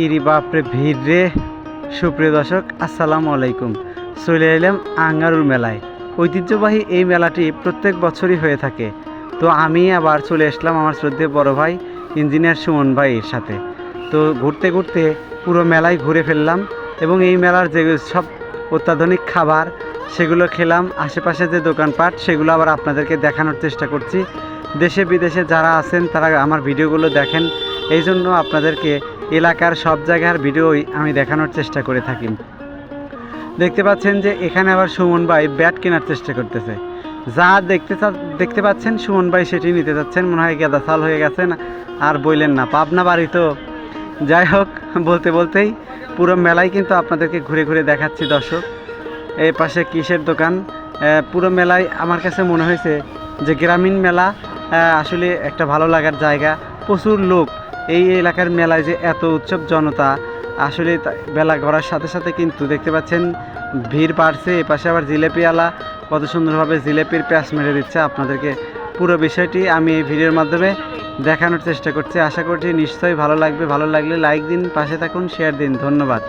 ইরি বাপরে ভিড় রে। সুপ্রিয় দর্শক, আসসালামু আলাইকুম। চলে এলাম আঙ্গারুর মেলায়। ঐতিহ্যবাহী এই মেলাটি প্রত্যেক বছরই হয়ে থাকে। তো আমি আবার চলে আসলাম আমার শ্রদ্ধে বড় ভাই, ইঞ্জিনিয়ার সুমন ভাইয়ের সাথে। তো ঘুরতে ঘুরতে পুরো মেলায় ঘুরে ফেললাম এবং এই মেলার যে সব অত্যাধুনিক খাবার, সেগুলো খেলাম। আশেপাশে যে দোকানপাট, সেগুলো আবার আপনাদেরকে দেখানোর চেষ্টা করছি। দেশে বিদেশে যারা আছেন, তারা আমার ভিডিওগুলো দেখেন। এই জন্য আপনাদেরকে এলাকার সব জায়গার ভিডিওই আমি দেখানোর চেষ্টা করে থাকি। দেখতে পাচ্ছেন যে এখানে আবার সুমন ভাই ব্যাট কেনার চেষ্টা করতেছে। যা দেখতে দেখতে পাচ্ছেন সুমন ভাই সেটি নিতে যাচ্ছেন, মনে হয় গেদা সাল হয়ে গেছেন আর বললেন না, পাবনা বাড়ি তো। যাই হোক, বলতে বলতেই পুরো মেলায় কিন্তু আপনাদেরকে ঘুরে ঘুরে দেখাচ্ছি দর্শক। এই পাশে কিসের দোকান? পুরো মেলায় আমার কাছে মনে হয়েছে যে গ্রামীণ মেলা আসলে একটা ভালো লাগার জায়গা। প্রচুর লোক এই এলাকার মেলায় যে এত উৎসব জনতা, আসলে বেলা গড়ার সাথে সাথে কিন্তু দেখতে পাচ্ছেন, ভিড় বাড়ছে। এ পাশে আবার জিলেপিওয়ালা কত সুন্দরভাবে জিলেপির প্যাঁচ মেরে দিচ্ছে আপনাদেরকে পুরো বিষয়টি আমি এই ভিডিওর মাধ্যমে দেখানোর চেষ্টা করছি। আশা করছি নিশ্চয়ই ভালো লাগবে। ভালো লাগলে লাইক দিন, পাশে থাকুন শেয়ার দিন। ধন্যবাদ।